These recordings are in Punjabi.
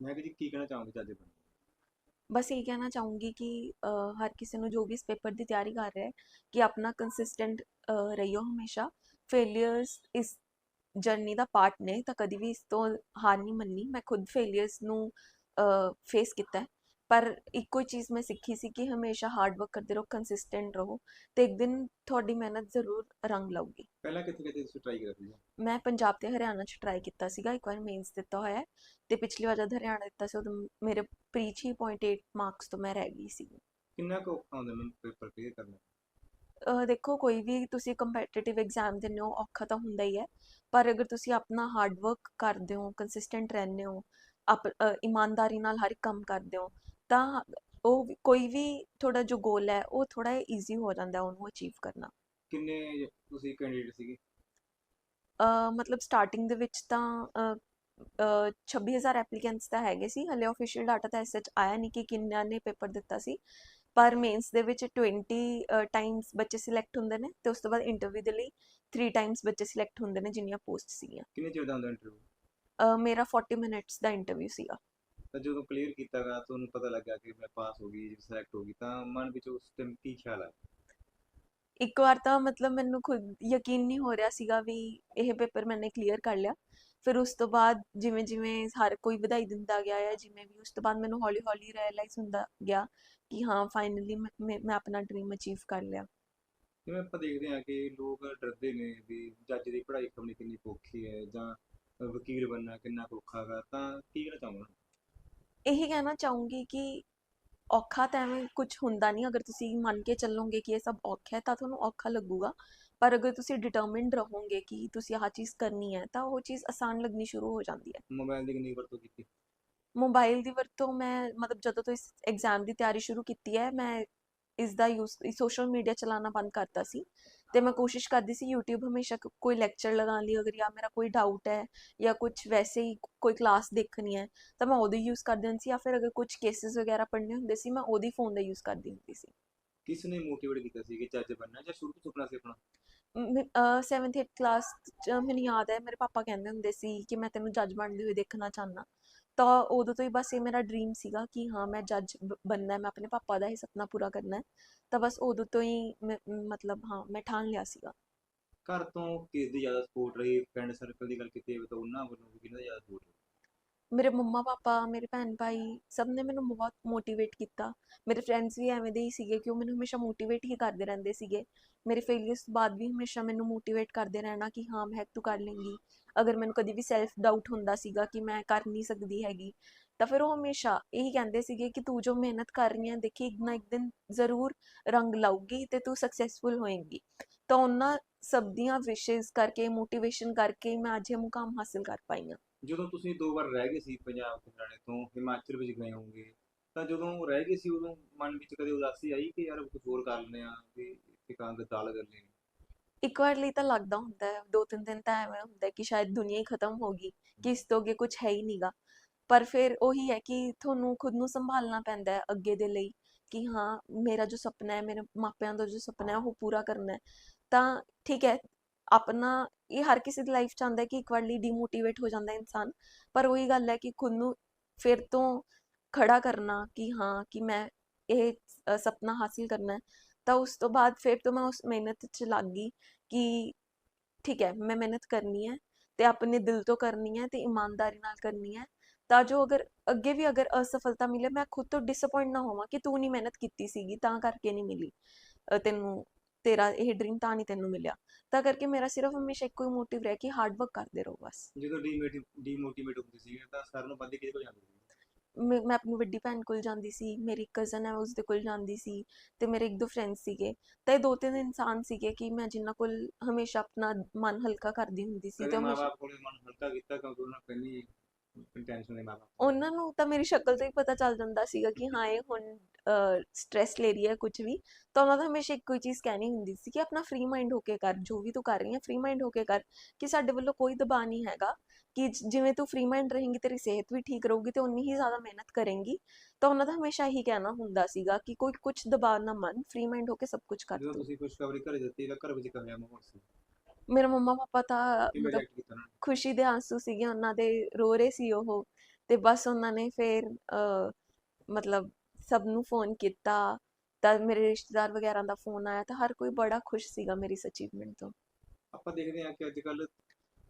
ਮੈਂ ਕਿ ਜੀ ਕੀ ਕਹਿਣਾ ਚਾਹੋਗੇ ਜੱਜ ਬਣ ਬਸ ਇਹ ਕਹਿਣਾ ਚਾਹੂੰਗੀ ਕਿ ਅ, ਹਰ ਕਿਸੇ ਨੂੰ ਜੋ ਵੀ ਇਸ ਪੇਪਰ ਦੀ ਤਿਆਰੀ ਕਰ ਰਿਹਾ ਹੈ ਕਿ ਆਪਣਾ ਕੰਸਿਸਟੈਂਟ ਰਹੀਓ ਹਮੇਸ਼ਾ। ਫੇਲਿਅਰਸ ਇਸ ਜਰਨੀ ਦਾ ਪਾਰਟ ਨੇ ਤਾਂ ਕਦੀ ਵੀ ਇਸ ਤੋਂ ਹਾਰ ਨਹੀਂ ਮੰਨੀ ਮੈਂ ਖੁਦ ਫੇਲਿਅਰਸ ਨੂੰ ਫੇਸ ਕੀਤਾ ਹੈ। ਪਰ ਇੱਕੋ ਹੀ ਚੀਜ਼ ਮੈਂ ਸਿੱਖੀ ਸੀ ਕਿ ਹਮੇਸ਼ਾ ਹਾਰਡ ਵਰਕ ਕਰਦੇ ਰਹੋ ਕੰਸਿਸਟੈਂਟ ਰਹੋ ਤੇ ਇੱਕ ਦਿਨ ਤੁਹਾਡੀ ਮਿਹਨਤ ਜ਼ਰੂਰ ਰੰਗ ਲਾਊਗੀ। ਪਹਿਲਾਂ ਕਿੱਥੇ ਕਿੱਥੇ ਤੁਸੀਂ ਟਰਾਈ ਕਰ ਰਹੇ ਹੋ ਮੈਂ ਪੰਜਾਬ ਤੇ ਹਰਿਆਣਾ ਚ ਟਰਾਈ ਕੀਤਾ ਸੀਗਾ ਇੱਕ ਵਾਰ ਮੇਨਸ ਦਿੱਤਾ ਹੋਇਆ ਹੈ ਤੇ ਪਿਛਲੀ ਵਾਰ ਜਦ ਹਰਿਆਣਾ ਦਿੱਤਾ ਸੀ ਉਦੋਂ ਮੇਰੇ ਪ੍ਰੀ 6.8 ਮਾਰਕਸ ਤੋਂ ਮੈਂ ਰਹਿ ਗਈ ਸੀ। ਕਿੰਨਾ ਕੁ ਔਖਾ ਹੁੰਦਾ ਮੈਨੂੰ ਪੇਪਰ ਕਲੀਅਰ ਕਰਨਾ? ਦੇਖੋ ਕੋਈ ਵੀ ਤੁਸੀਂ ਕੰਪੀਟੀਟਿਵ ਐਗਜ਼ਾਮ ਦਿੰਦੇ ਹੋ ਔਖਾ ਤਾਂ ਹੁੰਦਾ ਹੀ ਹੈ ਪਰ ਅਗਰ ਤੁਸੀਂ ਆਪਣਾ ਹਾਰਡ ਵਰਕ ਕਰਦੇ ਹੋ ਕੰਸਿਸਟੈਂਟ ਰਹਿੰਦੇ ਹੋ ਆਪ ਇਮਾਨਦਾਰੀ ਨਾਲ ਹਰ ਇੱਕ ਕੰਮ ਕਰਦੇ ਹੋ ਤਾਂ ਉਹ ਕੋਈ ਵੀ ਤੁਹਾਡਾ ਜੋ ਗੋਲ ਹੈ ਉਹ ਥੋੜਾ ਈਜ਼ੀ ਹੋ ਜਾਂਦਾ ਉਹਨੂੰ ਅਚੀਵ ਕਰਨਾ। ਕਿੰਨੇ ਤੁਸੀਂ ਕੈਂਡੀਡੇਟ ਸੀਗੇ? ਅਹ ਮਤਲਬ ਸਟਾਰਟਿੰਗ ਦੇ ਵਿੱਚ ਤਾਂ ਅਹ, ਅਹ, 26000 ਐਪਲੀਕੈਂਟਸ ਤਾਂ ਹੈਗੇ ਸੀ ਹਲੇ ਅਫੀਸ਼ੀਅਲ ਡਾਟਾ ਤਾਂ ਐਸ ਆਇਆ ਨਹੀਂ ਕਿ ਕਿੰਨਿਆਂ ਨੇ ਪੇਪਰ ਦਿੱਤਾ ਸੀ। ਪਰ ਮੇਨਸ ਦੇ ਵਿੱਚ 20 ਟਾਈਮਸ ਬੱਚੇ ਸਿਲੈਕਟ ਹੁੰਦੇ ਨੇ ਤੇ ਉਸ ਤੋਂ ਬਾਅਦ ਇੰਟਰਵਿਊ ਦੇ ਲਈ 3 ਟਾਈਮਸ ਬੱਚੇ ਸਿਲੈਕਟ ਹੁੰਦੇ ਨੇ ਜਿੰਨੀਆਂ ਪੋਸਟ ਸੀਗੀਆਂ। ਕਿੰਨੇ ਚਿਰ ਦਾ ਹੁੰਦਾ ਇੰਟਰਵਿਊ ਮੇਰਾ 40 ਮਿੰਟਸ ਦਾ ਇੰਟਰਵਿਊ ਸੀਗਾ। ਤਾਂ ਜਦੋਂ ਕਲੀਅਰ ਕੀਤਾਗਾ ਤੁਹਾਨੂੰ ਪਤਾ ਲੱਗਾ ਕਿ ਮੈਂ ਪਾਸ ਹੋ ਗਈ ਸਿਲੈਕਟ ਹੋ ਗਈ ਤਾਂ ਮਨ ਵਿੱਚ ਉਸ ਟਾਈਮ ਕੀ ਖਿਆਲ ਆ ਇੱਕ ਵਾਰ ਤਾਂ ਮਤਲਬ ਮੈਨੂੰ ਖੁਦ ਯਕੀਨ ਨਹੀਂ ਹੋ ਰਿਹਾ ਸੀਗਾ ਵੀ ਇਹ ਪੇਪਰ ਮੈਨੇ ਕਲੀਅਰ ਕਰ ਲਿਆ। ਫਿਰ ਉਸ ਤੋਂ ਬਾਅਦ ਜਿਵੇਂ ਜਿਵੇਂ ਹਰ ਕੋਈ ਵਧਾਈ ਦਿੰਦਾ ਗਿਆ ਹੈ ਜਿਵੇਂ ਵੀ ਉਸ ਤੋਂ ਬਾਅਦ ਮੈਨੂੰ ਹੌਲੀ ਹੌਲੀ ਰਿਅਲਾਈਜ਼ ਹੁੰਦਾ ਗਿਆ ਕਿ ਹਾਂ ਫਾਈਨਲੀ ਮੈਂ ਆਪਣਾ ਡ੍ਰੀਮ ਅਚੀਵ ਕਰ ਲਿਆ। ਜਿਵੇਂ ਆਪਾਂ ਦੇਖਦੇ ਹਾਂ ਕਿ ਲੋਕ ਡਰਦੇ ਨੇ ਵੀ ਜੱਜ ਦੀ ਪੜ੍ਹਾਈ ਕਰਨੀ ਕਿੰਨੀ ਔਖੀ ਹੈ ਜਾਂ ਵਕੀਲ ਬਣਨਾ ਕਿੰਨਾ ਔਖਾ ਗਾ ਤਾਂ ਕੀ ਕਹਿਣਾ ਚਾਹੁੰਦਾ ਇਹੀ ਕਹਿਣਾ ਚਾਹੂੰਗੀ ਕਿ ਔਖਾ ਤਾਂ ਐਵੇਂ ਕੁਝ ਹੁੰਦਾ ਨਹੀਂ ਅਗਰ ਤੁਸੀਂ ਮੰਨ ਕੇ ਚੱਲੋਗੇ ਕਿ ਇਹ ਸਭ ਔਖਾ ਹੈ ਤਾਂ ਤੁਹਾਨੂੰ ਔਖਾ ਲੱਗੂਗਾ। ਪਰ ਅਗਰ ਤੁਸੀਂ ਡਿਟਰਮਿਨਡ ਰਹੋਗੇ ਕਿ ਤੁਸੀਂ ਆਹ ਚੀਜ਼ ਕਰਨੀ ਹੈ ਤਾਂ ਉਹ ਚੀਜ਼ ਆਸਾਨ ਲੱਗਣੀ ਸ਼ੁਰੂ ਹੋ ਜਾਂਦੀ ਹੈ। ਮੋਬਾਈਲ ਦੀ ਕਿੰਨੀ ਵਰਤੋਂ ਕੀਤੀ? ਮੋਬਾਈਲ ਦੀ ਵਰਤੋਂ ਮੈਂ ਮਤਲਬ ਜਦੋਂ ਤੋਂ ਇਸ ਐਗਜ਼ਾਮ ਦੀ ਤਿਆਰੀ ਸ਼ੁਰੂ ਕੀਤੀ ਹੈ ਮੈਂ ਇਸ ਦਾ ਯੂਜ਼ ਸੋਸ਼ਲ ਮੀਡੀਆ ਚਲਾਉਣਾ ਬੰਦ ਕਰਤਾ ਸੀ। ਤੇ ਮੈਂ ਕੋਸ਼ਿਸ਼ ਕਰਦੀ ਸੀ YouTube ਹਮੇਸ਼ਾ ਕ- ਕੋਈ ਲੈਕਚਰ ਲਗਾਉਣ ਲਈ ਅਗਰ ਜਾਂ ਮੇਰਾ ਕੋਈ ਡਾਊਟ ਹੈ ਜਾਂ ਕੁਝ ਵੈਸੇ ਹੀ ਕੋਈ ਕਲਾਸ ਦੇਖਣੀ ਹੈ ਤਾਂ ਮੈਂ ਉਹਦੀ ਯੂਜ਼ ਕਰਦੀ ਹੁੰਦੀ ਸੀ ਜਾਂ ਫਿਰ ਅਗਰ ਕੁਝ ਕੇਸਿਸ ਵਗੈਰਾ ਪੜ੍ਹਨੇ ਹੁੰਦੇ ਸੀ ਮੈਂ ਉਹਦੀ ਫੋਨ ਦਾ ਯੂਜ਼ ਕਰਦੀ ਹੁੰਦੀ ਸੀ। ਕਿਸ ਨੇ ਮੋਟੀਵੇਟ ਕੀਤਾ ਸੀ ਕਿ ਜੱਜ ਬਣਨਾ ਜਾਂ ਸ਼ੁਰੂ ਤੋਂ ਸੁਪਨਾ ਸੀ ਆਪਣਾ? 7th 8th ਕਲਾਸ ਚ ਮੈਨੂੰ ਯਾਦ ਹੈ ਮੇਰੇ ਪਾਪਾ ਕਹਿੰਦੇ ਹੁੰਦੇ ਸੀ ਕਿ ਮੈਂ ਤੈਨੂੰ ਜੱਜ ਬਣਦੇ ਹੋਏ ਦੇਖਣਾ ਚਾਹਨਾ ਤਾਂ ਉਦੋਂ ਤੋਂ ਹੀ ਬਸ ਇਹ ਮੇਰਾ ਡ੍ਰੀਮ ਸੀਗਾ ਕਿ ਹਾਂ, ਮੈਂ ਜੱਜ ਬਣਨਾ ਮੈਂ ਆਪਣੇ ਪਾਪਾ ਦਾ ਹੀ ਸੁਪਨਾ ਪੂਰਾ ਕਰਨਾ ਹੈ। ਤਾਂ ਬਸ ਉਦੋਂ ਤੋਂ ਹੀ ਮਤਲਬ ਹਾਂ, ਮੈਂ ਠਾਣ ਲਿਆ ਸੀਗਾ। ਘਰ ਤੋਂ ਕਿਸ ਦੀ ਜ਼ਿਆਦਾ ਸਪੋਰਟ ਰਹੀ? ਫਰੈਂਡ ਸਰਕਲ ਦੀ ਗੱਲ ਕੀਤੀ ਹੋਵੇ ਤਾਂ ਉਹਨਾਂ ਵੱਲੋਂ ਵੀ ਕਿਹਨਾਂ ਦੀ ਜ਼ਿਆਦਾ ਸਪੋਰਟ ਮੇਰੇ ਮੰਮਾ ਪਾਪਾ, ਮੇਰੇ ਭੈਣ ਭਾਈ ਸਭ ਨੇ ਮੈਨੂੰ ਬਹੁਤ ਮੋਟੀਵੇਟ ਕੀਤਾ। ਮੇਰੇ ਫਰੈਂਡਸ ਵੀ ਐਵੇਂ ਦੇ ਹੀ ਸੀਗੇ ਕਿ ਉਹ ਮੈਨੂੰ ਹਮੇਸ਼ਾ ਮੋਟੀਵੇਟ ਹੀ ਕਰਦੇ ਰਹਿੰਦੇ ਸੀਗੇ। ਮੇਰੇ ਫੇਲਿਅਰਸ ਤੋਂ ਬਾਅਦ ਵੀ ਹਮੇਸ਼ਾ ਮੈਨੂੰ ਮੋਟੀਵੇਟ ਕਰਦੇ ਰਹਿਣਾ ਕਿ ਹਾਂ ਮਹਿਕ ਤੂੰ ਕਰ ਲੇਂਗੀ। ਅਗਰ ਮੈਨੂੰ ਕਦੀ ਵੀ ਸੈਲਫ ਡਾਊਟ ਹੁੰਦਾ ਸੀਗਾ ਕਿ ਮੈਂ ਕਰ ਨਹੀਂ ਸਕਦੀ ਹੈਗੀ, ਤਾਂ ਫਿਰ ਉਹ ਹਮੇਸ਼ਾ ਇਹੀ ਕਹਿੰਦੇ ਸੀਗੇ ਕਿ ਤੂੰ ਜੋ ਮਿਹਨਤ ਕਰ ਰਹੀ ਹੈ ਦੇਖੀ ਇੱਕ ਨਾ ਇੱਕ ਦਿਨ ਜ਼ਰੂਰ ਰੰਗ ਲਾਊਗੀ ਤੇ ਤੂੰ ਸਕਸੈਸਫੁਲ ਹੋਏਂਗੀ। ਤਾਂ ਉਹਨਾਂ ਸਭ ਦੀਆਂ ਵਿਸ਼ੇਸ ਕਰਕੇ ਮੋਟੀਵੇਸ਼ਨ ਕਰਕੇ ਮੈਂ ਅੱਜ ਇਹ ਮੁਕਾਮ ਹਾਸਿਲ ਕਰ ਪਾਈ ਹਾਂ। ਜਦੋਂ ਤੁਸੀਂ ਦੋ ਵਾਰ ਰਹਿ ਗਏ ਸੀ ਪੰਜਾਬ ਤੋਂ ਹਰਿਆਣੇ ਤੋਂ, ਹਿਮਾਚਲ ਵਿੱਚ ਗਏ ਹੋਵੋਗੇ, ਤਾਂ ਜਦੋਂ ਰਹਿ ਗਏ ਸੀ ਉਦੋਂ ਮਨ ਵਿੱਚ ਕਦੇ ਉਦਾਸੀ ਆਈ ਕਿ ਯਾਰ ਕੁਝ ਹੋਰ ਕਰ ਲੈਂਦੇ ਆ ਵੀ ਇੱਕ ਕਾਂ ਦਾਲ ਕਰ ਲੈਣੀ ਇੱਕ ਵਾਰ ਲਈ ਤਾਂ ਲੱਗਦਾ ਹੁੰਦਾ ਹੈ, ਦੋ ਤਿੰਨ ਦਿਨ ਤਾਂ ਐਵੇਂ ਹੁੰਦਾ ਹੈ ਕਿ ਸ਼ਾਇਦ ਦੁਨੀਆ ਹੀ ਖਤਮ ਹੋ ਗਈ, ਕਿ ਇਸ ਤੋਂ ਅੱਗੇ ਕੁਝ ਹੈ ਹੀ ਨਹੀਂਗਾ ਪਰ ਫਿਰ ਉਹੀ ਹੈ ਕਿ ਤੁਹਾਨੂੰ ਖੁਦ ਨੂੰ ਸੰਭਾਲਣਾ ਪੈਂਦਾ ਹੈ ਅੱਗੇ ਦੇ ਲਈ ਕਿ ਹਾਂ, ਮੇਰਾ ਜੋ ਸੁਪਨਾ ਹੈ, ਮੇਰੇ ਮਾਪਿਆਂ ਦਾ ਜੋ ਸੁਪਨਾ ਹੈ, ਉਹ ਪੂਰਾ ਕਰਨਾ ਹੈ। ਤਾਂ ਠੀਕ ਹੈ, ਆਪਣਾ ਇਹ ਹਰ ਕਿਸੇ ਦੀ ਲਾਈਫ ਚ ਆਉਂਦਾ ਕਿ ਇੱਕ ਵਾਰ ਲਈ ਡੀਮੋਟੀਵੇਟ ਹੋ ਜਾਂਦਾ ਇਨਸਾਨ, ਪਰ ਉਹੀ ਗੱਲ ਹੈ ਕਿ ਖੁਦ ਨੂੰ ਫਿਰ ਤੋਂ ਖੜਾ ਕਰਨਾ ਕਿ ਹਾਂ, ਕਿ ਮੈਂ ਇਹ ਸੁਪਨਾ ਹਾਸਿਲ ਕਰਨਾ ਹੈ, ਤਾਂ ਉਸ ਤੋਂ ਬਾਅਦ ਫਿਰ ਤੋਂ ਮੈਂ ਉਸ ਮਿਹਨਤ 'ਚ ਲੱਗ ਗਈ ਕਿ ਠੀਕ ਹੈ, ਮੈਂ ਮਿਹਨਤ ਕਰਨੀ ਹੈ ਤੇ ਆਪਣੇ ਦਿਲ ਤੋਂ ਕਰਨੀ ਹੈ ਤੇ ਇਮਾਨਦਾਰੀ ਨਾਲ ਕਰਨੀ ਹੈ, ਤਾਂ ਜੋ ਅਗਰ ਅੱਗੇ ਵੀ ਅਗਰ ਅਸਫਲਤਾ ਮਿਲੇ, ਮੈਂ ਖੁਦ ਤੋਂ ਡਿਸਪਾਇੰਟ ਨਾ ਹੋਵਾਂ ਕਿ ਤੂੰ ਨਹੀਂ ਮਿਹਨਤ ਕੀਤੀ ਸੀਗੀ, ਤਾਂ ਕਰਕੇ ਨਹੀਂ ਮਿਲੀ ਤੈਨੂੰ ਤੇਰਾ ਇਹ ਡ੍ਰੀਮ ਤਾਂ ਨਹੀਂ ਤੈਨੂੰ ਮਿਲਿਆ। ਤਾਂ ਕਰਕੇ ਮੇਰਾ ਸਿਰਫ ਹਮੇਸ਼ਾ ਇੱਕੋ ਹੀ ਮੋਟਿਵ ਰਿਹਾ ਕਿ ਹਾਰਡ ਵਰਕ ਕਰਦੇ ਰਹੋ ਬਸ। ਜਦੋਂ ਡੀਮੋਟੀਵੇਟ ਹੁੰਦੇ ਸੀ ਤਾਂ ਸਾਰਿਆਂ ਨੂੰ ਵੱਧ ਕਿਹਦੇ ਕੋਲ ਜਾਂਦੇ ਸੀ ਮੈਂ ਮੈਂ ਆਪਣੀ ਵੱਡੀ ਭੈਣ ਕੋਲ ਜਾਂਦੀ ਸੀ ਮੇਰੀ ਕਜ਼ਨ ਹੈ ਉਸ ਦੇ ਕੋਲ ਜਾਂਦੀ ਸੀ ਤੇ ਮੇਰੇ ਇੱਕ ਦੋ ਫਰੈਂਡਸ ਸੀਗੇ। ਤਾਂ ਇਹ ਦੋ ਤਿੰਨ ਇਨਸਾਨ ਸੀਗੇ ਕਿ ਮੈਂ ਜਿਨ੍ਹਾਂ ਕੋਲ ਹਮੇਸ਼ਾ ਆਪਣਾ ਮਨ ਹਲਕਾ ਕਰਦੀ ਹੁੰਦੀ ਸੀ ਤੇ ਹਮੇਸ਼ਾ ਕੋਲੇ ਮਨ ਹਲਕਾ ਕੀਤਾ ਕਿਉਂਕਿ ਉਹਨਾਂ ਪਹਿਲੀ ਟੈਨਸ਼ਨ ਦੇ ਮਾਪੇ ਉਹਨਾਂ ਨੂੰ ਤਾਂ ਮੇਰੀ ਸ਼ਕਲ ਤੋਂ ਹੀ ਪਤਾ ਚੱਲ ਜਾਂਦਾ ਸੀਗਾ ਕਿ ਹਾਂ ਇਹ ਹੁਣ ਸਟ੍ਰੈਸ ਲੈ ਰਹੀ ਹੈ ਕੁਝ ਵੀ। ਤਾਂ ਉਹਨਾਂ ਦਾ ਹਮੇਸ਼ਾ ਇੱਕੋ ਹੀ ਚੀਜ਼ ਕਹਿਣੀ ਹੁੰਦੀ ਸੀ ਕਿ ਆਪਣਾ ਫ੍ਰੀ ਮਾਈਂਡ ਹੋ ਕੇ ਕਰ ਜੋ ਵੀ ਤੂੰ ਕਰ ਰਹੀ ਹੈ ਫ੍ਰੀ ਮਾਈਂਡ ਹੋ ਕੇ ਕਰ ਕਿ ਸਾਡੇ ਵੱਲੋਂ ਕੋਈ ਦਬਾਅ ਨਹੀਂ ਹੈਗਾ ਕਿ ਜਿਵੇਂ ਤੂੰ ਫ੍ਰੀ ਮਾਈਂਡ ਰਹੇਂਗੀ ਤੇਰੀ ਸਿਹਤ ਵੀ ਠੀਕ ਰਹੂਗੀ ਤੇ ਉਨੀ ਹੀ ਜ਼ਿਆਦਾ ਮਿਹਨਤ ਕਰੇਂਗੀ। ਤਾਂ ਉਹਨਾਂ ਦਾ ਹਮੇਸ਼ਾ ਇਹੀ ਕਹਿਣਾ ਹੁੰਦਾ ਸੀਗਾ ਕਿ ਕੋਈ ਕੁਝ ਦਬਾਅ ਨਾ ਮੰਨ ਫ੍ਰੀ ਮਾਈਂਡ ਹੋ ਕੇ ਸਭ ਕੁਝ ਕਰ ਜਦੋਂ ਤੂੰ। ਤੁਸੀਂ ਖੁਸ਼ਖਬਰੀ ਘਰੇ ਦਿੱਤੀ ਤਾਂ ਘਰ ਵਿੱਚ ਕਿਹਾ ਮਾਹੌਲ ਸੀ। ਮੇਰੇ ਮੰਮਾ ਪਾਪਾ ਤਾਂ ਮਤਲਬ ਕੀਤਾ? ਉਹਨਾਂ ਨੇ ਖੁਸ਼ੀ ਦੇ ਆਂਸੂ ਸੀਗੇ ਉਹਨਾਂ ਦੇ ਰੋ ਰਹੇ ਸੀ ਉਹ ਤੇ ਬਸ ਉਹਨਾਂ ਨੇ ਫਿਰ ਮਤਲਬ ਸਭ ਨੂੰ ਫੋਨ ਕੀਤਾ ਤਾਂ ਮੇਰੇ ਰਿਸ਼ਤੇਦਾਰ ਵਗੈਰਾ ਦਾ ਫੋਨ ਆਇਆ ਤਾਂ ਹਰ ਕੋਈ ਬੜਾ ਖੁਸ਼ ਸੀਗਾ ਮੇਰੀ ਅਚੀਵਮੈਂਟ ਤੋਂ। ਆਪਾਂ ਦੇਖਦੇ ਹਾਂ ਕਿ ਅੱਜ ਕੱਲ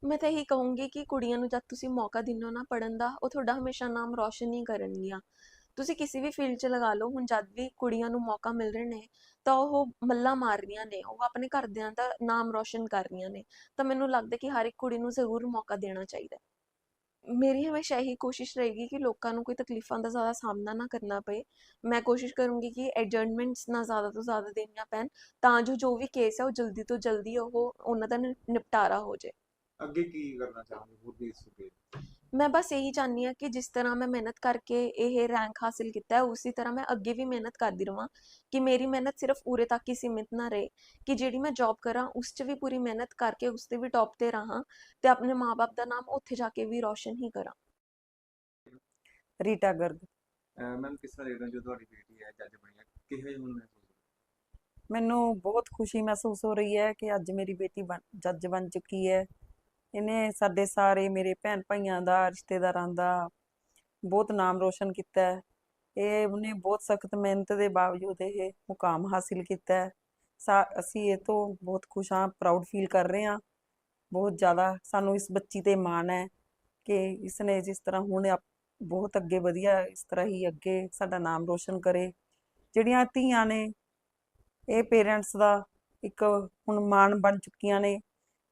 ਮੈਂ ਤਾਂ ਇਹੀ ਕਹੂੰਗੀ ਕਿ ਕੁੜੀਆਂ ਨੂੰ ਜਦ ਤੁਸੀਂ ਮੌਕਾ ਦਿੰਦੇ ਹੋ ਨਾ ਪੜਨ ਦਾ ਉਹ ਤੁਹਾਡਾ ਹਮੇਸ਼ਾ ਨਾਮ ਰੌਸ਼ਨ ਹੀ ਕਰਨਗੀਆਂ। ਤੁਸੀਂ ਕਿਸੇ ਵੀ ਫੀਲਡ 'ਚ ਲਗਾ ਲਓ, ਹੁਣ ਜਦ ਵੀ ਕੁੜੀਆਂ ਨੂੰ ਮੌਕਾ ਮਿਲ ਰਹੇ ਨੇ, ਤਾਂ ਉਹ ਮੱਲਾਂ ਮਾਰ ਰਹੀਆਂ ਨੇ, ਉਹ ਆਪਣੇ ਘਰਦਿਆਂ ਦਾ ਨਾਮ ਰੌਸ਼ਨ ਕਰ ਰਹੀਆਂ ਨੇ, ਤਾਂ ਮੈਨੂੰ ਲੱਗਦਾ ਕਿ ਹਰ ਇੱਕ ਕੁੜੀ ਨੂੰ ਜ਼ਰੂਰ ਮੌਕਾ ਦੇਣਾ ਚਾਹੀਦਾ ਮੇਰੀ ਹਮੇਸ਼ਾ ਇਹੀ ਕੋਸ਼ਿਸ਼ ਰਹੇਗੀ ਕਿ ਲੋਕਾਂ ਨੂੰ ਕੋਈ ਤਕਲੀਫਾਂ ਦਾ ਜ਼ਿਆਦਾ ਸਾਹਮਣਾ ਨਾ ਕਰਨਾ ਪਏ। ਮੈਂ ਕੋਸ਼ਿਸ਼ ਕਰੂੰਗੀ ਕਿ ਐਡਜਰਨਮੈਂਟਸ ਨਾ ਜ਼ਿਆਦਾ ਤੋਂ ਜ਼ਿਆਦਾ ਦੇਣੀਆਂ ਪੈਣ, ਤਾਂ ਜੋ ਜੋ ਵੀ ਕੇਸ ਹੈ ਉਹ ਜਲਦੀ ਤੋਂ ਜਲਦੀ ਉਹ, ਉਹਨਾਂ ਦਾ ਨਿਪਟਾਰਾ ਹੋ ਜਾਏ। ਅੱਗੇ ਕੀ ਕਰਨਾ ਚਾਹੋਗੇ? ਹੋਰ ਵੀ ਇਸ ਮੈਂ ਬਸ ਇਹੀ ਚਾਹੁੰਦੀ ਹਾਂ ਕਿ ਜਿਸ ਤਰ੍ਹਾਂ ਮੈਂ ਮਿਹਨਤ ਕਰਕੇ ਇਹ ਰੈਂਕ ਹਾਸਿਲ ਕੀਤਾ ਹੈ ਉਸੇ ਤਰ੍ਹਾਂ ਮੈਂ ਅੱਗੇ ਵੀ ਮਿਹਨਤ ਕਰਦੀ ਰਵਾਂ ਕਿ ਮੇਰੀ ਮਿਹਨਤ ਸਿਰਫ ਉਰੇ ਤੱਕ ਹੀ ਸੀਮਿਤ ਨਾ ਰਹੇ ਕਿ ਜਿਹੜੀ ਮੈਂ ਜੌਬ ਕਰਾਂ ਉਸ 'ਚ ਵੀ ਪੂਰੀ ਮਿਹਨਤ ਕਰਕੇ ਉਸ ਤੇ ਵੀ ਟੌਪ ਤੇ ਰਹਾਂ ਤੇ ਆਪਣੇ ਮਾਪੇ ਦਾ ਨਾਮ ਉੱਥੇ ਜਾ ਕੇ ਵੀ ਰੌਸ਼ਨ ਹੀ ਕਰਾਂ। ਰੀਟਾ ਗਰਗ। ਮੈਮ ਕਿਸ ਤਰ੍ਹਾਂ ਦੇਖਦੇ ਹੋ ਜੋ ਤੁਹਾਡੀ ਬੇਟੀ ਹੈ ਜੱਜ ਬਣੀ ਹੈ ਕਿਹੋ ਜਿਹਾ ਹੁਣ ਮਹਿਸੂਸ? ਮੈਨੂੰ ਬਹੁਤ ਖੁਸ਼ੀ ਮਹਿਸੂਸ ਹੋ ਰਹੀ ਹੈ ਕਿ ਅੱਜ ਮੇਰੀ ਬੇਟੀ ਜੱਜ ਬਣ ਚੁੱਕੀ ਹੈ। ਇਹਨੇ ਸਾਡੇ ਸਾਰੇ ਮੇਰੇ ਭੈਣ ਭਾਈਆਂ ਦਾ, ਰਿਸ਼ਤੇਦਾਰਾਂ ਦਾ ਬਹੁਤ ਨਾਮ ਰੋਸ਼ਨ ਕੀਤਾ ਹੈ। ਇਹ ਉਹਨੇ ਬਹੁਤ ਸਖਤ ਮਿਹਨਤ ਦੇ ਬਾਵਜੂਦ ਇਹ ਮੁਕਾਮ ਹਾਸਿਲ ਕੀਤਾ ਹੈ। ਸਾ, ਅਸੀਂ ਇਹ ਤੋਂ ਬਹੁਤ ਖੁਸ਼ ਹਾਂ ਪ੍ਰਾਊਡ ਫੀਲ ਕਰ ਰਹੇ ਹਾਂ। ਬਹੁਤ ਜ਼ਿਆਦਾ ਸਾਨੂੰ ਇਸ ਬੱਚੀ ਤੇ ਮਾਣ ਹੈ ਕਿ ਇਸਨੇ ਜਿਸ ਤਰ੍ਹਾਂ ਹੁਣ ਆਪ- ਬਹੁਤ ਅੱਗੇ ਵਧੀਆ ਇਸ ਤਰ੍ਹਾਂ ਹੀ ਅੱਗੇ ਸਾਡਾ ਨਾਮ ਰੋਸ਼ਨ ਕਰੇ। ਜਿਹੜੀਆਂ ਧੀਆਂ ਨੇ, ਇਹ ਪੇਰੈਂਟਸ ਦਾ ਇੱਕ ਹੁਣ ਮਾਣ ਬਣ ਚੁੱਕੀਆਂ ਨੇ।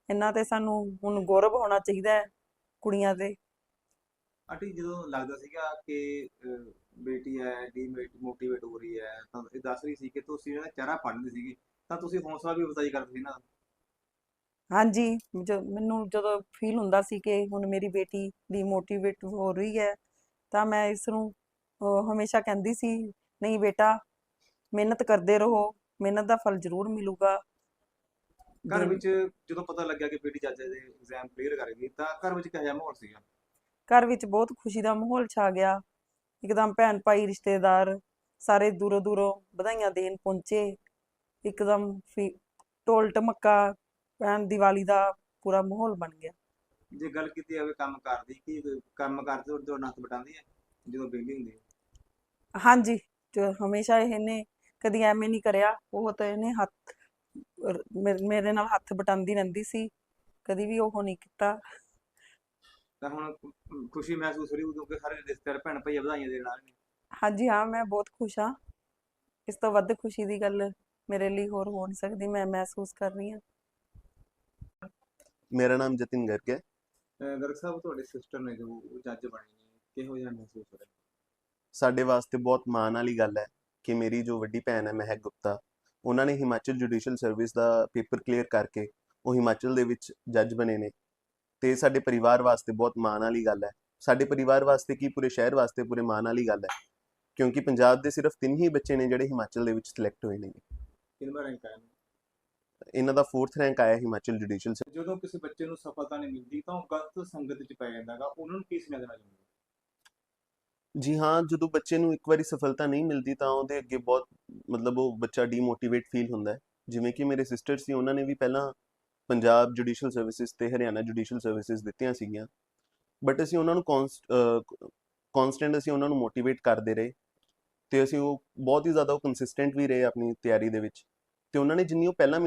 ਇਹਨਾਂ ਤੇ ਸਾਨੂੰ ਹੁਣ ਗੌਰਵ ਹੋਣਾ ਚਾਹੀਦਾ ਹੈ ਕੁੜੀਆਂ ਤੇ। ਆਂਟੀ ਜਦੋਂ ਲੱਗਦਾ ਸੀਗਾ ਕਿ ਅਹ, ਬੇਟੀ ਹੈ ਡੀਮੋਟੀਵੇਟ ਹੋ ਰਹੀ ਹੈ ਤਾਂ ਇਹ ਦੱਸ ਰਹੀ ਸੀ ਕਿ ਤੁਸੀਂ ਇਹਦਾ ਚਿਹਰਾ ਪੜ੍ਹਦੇ ਸੀਗੇ ਤਾਂ ਤੁਸੀਂ ਹੌਸਲਾ ਵੀ ਅਫਜ਼ਾਈ ਕਰਦੇ ਸੀ ਨਾ? ਹਾਂਜੀ ਜੋ ਮੈਨੂੰ ਜਦੋਂ ਫੀਲ ਹੁੰਦਾ ਸੀ ਕਿ ਹੁਣ ਮੇਰੀ ਬੇਟੀ ਡੀਮੋਟੀਵੇਟ ਹੋ ਰਹੀ ਹੈ ਤਾਂ ਮੈਂ ਇਸ ਨੂੰ ਅਹ, ਹਮੇਸ਼ਾ ਕਹਿੰਦੀ ਸੀ ਨਹੀਂ ਬੇਟਾ ਮਿਹਨਤ ਕਰਦੇ ਰਹੋ ਮਿਹਨਤ ਦਾ ਫਲ ਜ਼ਰੂਰ ਮਿਲੂਗਾ ਘਰ ਵਿੱਚ ਜਦੋਂ ਪਤਾ ਲੱਗਿਆ ਕਿ ਬੇਟੀ ਜੱਜ ਦੇ ਐਗਜ਼ਾਮ ਕਲੀਅਰ ਕਰ ਗਈ ਤਾਂ ਘਰ ਵਿੱਚ ਕਿਹੋ ਮਾਹੌਲ ਸੀਗਾ। ਘਰ ਵਿੱਚ ਬਹੁਤ ਖੁਸ਼ੀ ਦਾ ਮਾਹੌਲ ਛਾ ਗਿਆ। ਇੱਕਦਮ ਭੈਣ ਭਾਈ ਰਿਸ਼ਤੇਦਾਰ ਸਾਰੇ ਦੂਰੋਂ ਦੂਰੋਂ ਵਧਾਈਆਂ ਦੇਣ ਪਹੁੰਚੇ। ਇੱਕਦਮ ਫੀ ਢੋਲ ਢਮੱਕਾ ਭੈਣ ਦੀਵਾਲੀ ਦਾ ਪੂਰਾ ਮਾਹੌਲ ਬਣ ਗਿਆ। ਜੇ ਗੱਲ ਕੀਤੀ ਜਾਵੇ ਕੰਮ ਕਰਦੀ ਕੀ ਕੰਮ ਕਰਦੇ ਤੁਹਾਡੇ ਤੋਂ ਨੱਥ ਬਟਾਉਂਦੀ ਹੈ ਜਦੋਂ ਵਿਹਲੀ ਹੁੰਦੀ ਹੈ ਹਾਂਜੀ ਹਮੇਸ਼ਾ ਇਹਨੇ ਕਦੀ ਐਵੇਂ ਨਹੀਂ ਕਰਿਆ ਉਹ ਤਾਂ ਇਹਨੇ ਹੱਥ ਰ- ਮੇਰੇ ਨਾਲ ਹੱਥ ਬਟਾਉਂਦੀ ਰਹਿੰਦੀ ਸੀ ਕਦੀ ਵੀ ਉਹ ਨਹੀਂ ਕੀਤਾ। ਤਾਂ ਹੁਣ ਖੁ- ਖੁਸ਼ੀ ਮਹਿਸੂਸ ਹੋ ਰਹੀ ਉਦੋਂ ਕਿ ਸਾਰੇ ਰਿਸ਼ਤੇਦਾਰ ਭੈਣ ਭਾਈ ਵਧਾਈਆਂ ਦੇਣ ਆ ਰਹੇ ਨੇ। ਹਾਂਜੀ ਹਾਂ ਮੈਂ ਬਹੁਤ ਖੁਸ਼ ਹਾਂ। ਇਸ ਤੋਂ ਵੱਧ ਖੁਸ਼ੀ ਦੀ ਗੱਲ ਮੇਰੇ ਲਈ ਹੋਰ ਹੋ ਨਹੀਂ ਸਕਦੀ ਮੈਂ ਮਹਿਸੂਸ ਕਰ ਰਹੀ ਹਾਂ। ਮੇਰਾ ਨਾਮ ਜਤਿਨ ਗਰਗ ਹੈ। ਅਹ ਗਰਗ ਸਾਹਿਬ ਤੁਹਾਡੇ ਸਿਸਟਰ ਨੇ ਜੋ ਜੱਜ ਬਣੇ ਨੇ ਕਿਹੋ ਜਿਹਾ ਮਹਿਸੂਸ ਹੋ ਰਿਹਾ? ਸਾਡੇ ਵਾਸਤੇ ਬਹੁਤ ਮਾਣ ਵਾਲੀ ਗੱਲ ਹੈ ਕਿ ਮੇਰੀ ਜੋ ਵੱਡੀ ਭੈਣ ਹੈ ਮਹਿਕ ਗੁਪਤਾ ਉਹਨਾਂ ਨੇ ਹਿਮਾਚਲ ਜੁਡੀਸ਼ੀਅਲ ਸਰਵਿਸ ਦਾ ਪੇਪਰ ਕਲੀਅਰ ਕਰਕੇ ਉਹ ਹਿਮਾਚਲ ਦੇ ਵਿੱਚ ਜੱਜ ਬਣੇ ਨੇ। ਤੇ ਸਾਡੇ ਪਰਿਵਾਰ ਵਾਸਤੇ ਬਹੁਤ ਮਾਣ ਵਾਲੀ ਗੱਲ ਹੈ। ਸਾਡੇ ਪਰਿਵਾਰ ਵਾਸਤੇ ਕੀ ਪੂਰੇ ਸ਼ਹਿਰ ਵਾਸਤੇ ਪੂਰੇ ਮਾਣ ਵਾਲੀ ਗੱਲ ਹੈ? ਕਿਉਂਕਿ ਪੰਜਾਬ ਦੇ ਸਿਰਫ ਤਿੰਨ ਹੀ ਬੱਚੇ ਨੇ ਜਿਹੜੇ ਹਿਮਾਚਲ ਦੇ ਵਿੱਚ ਸਿਲੈਕਟ ਹੋਏ ਨੇ। ਕਿੰਨਾ ਰੈਂਕ ਆਇਆ? ਇਹਨਾਂ ਦਾ 4th ਰੈਂਕ ਆਇਆ ਹਿਮਾਚਲ ਜੁਡੀਸ਼ੀਅਲ ਜਦੋਂ ਕਿਸੇ ਬੱਚੇ ਨੂੰ ਸਫਲਤਾ ਨਹੀਂ ਮਿਲਦੀ ਤਾਂ ਉਹ ਗਲਤ ਸੰਗਤ ਵਿੱਚ ਪੈ ਜਾਂਦਾਗਾ ਉਹਨਾਂ ਨੂੰ ਕੀ ਦੇਣਾ ਚਾਹੁੰਦੇ ਜੀ ਹਾਂ, ਜਦੋਂ ਬੱਚੇ ਨੂੰ ਇੱਕ ਵਾਰੀ ਸਫਲਤਾ ਨਹੀਂ ਮਿਲਦੀ ਤਾਂ ਉਹਦੇ ਅੱਗੇ ਬਹੁਤ ਮਤਲਬ ਉਹ ਬੱਚਾ ਡੀਮੋਟੀਵੇਟ ਫੀਲ ਹੁੰਦਾ ਹੈ। ਜਿਵੇਂ ਕਿ ਮੇਰੇ ਸਿਸਟਰ ਸੀ, ਉਹਨਾਂ ਨੇ ਵੀ ਪਹਿਲਾਂ ਪੰਜਾਬ ਜੁਡੀਸ਼ੀਅਲ ਸਰਵਿਸਿਜ਼ ਤੇ ਹਰਿਆਣਾ ਜੁਡੀਸ਼ੀਅਲ ਸਰਵਿਸਿਜ਼ ਦਿੱਤੀਆਂ ਸੀਗੀਆਂ। ਬਟ ਅਸੀਂ ਉਹਨਾਂ ਨੂੰ ਕਨਸਟੈਂਟ ਅਸੀਂ ਉਹਨਾਂ ਨੂੰ ਮੋਟੀਵੇਟ ਕਰਦੇ ਰਹੇ ਤੇ ਅਸੀਂ ਉਹ ਬਹੁਤ ਹੀ ਜ਼ਿਆਦਾ ਉਹ ਕੰਸਿਸਟੈਂਟ ਵੀ ਰਹੇ ਆਪਣੀ ਤਿਆਰੀ ਦੇ ਵਿੱਚ। ਤੇ ਉਹਨਾਂ ਨੇ ਜਿੰਨੀ ਉਹ ਪਹਿਲਾਂ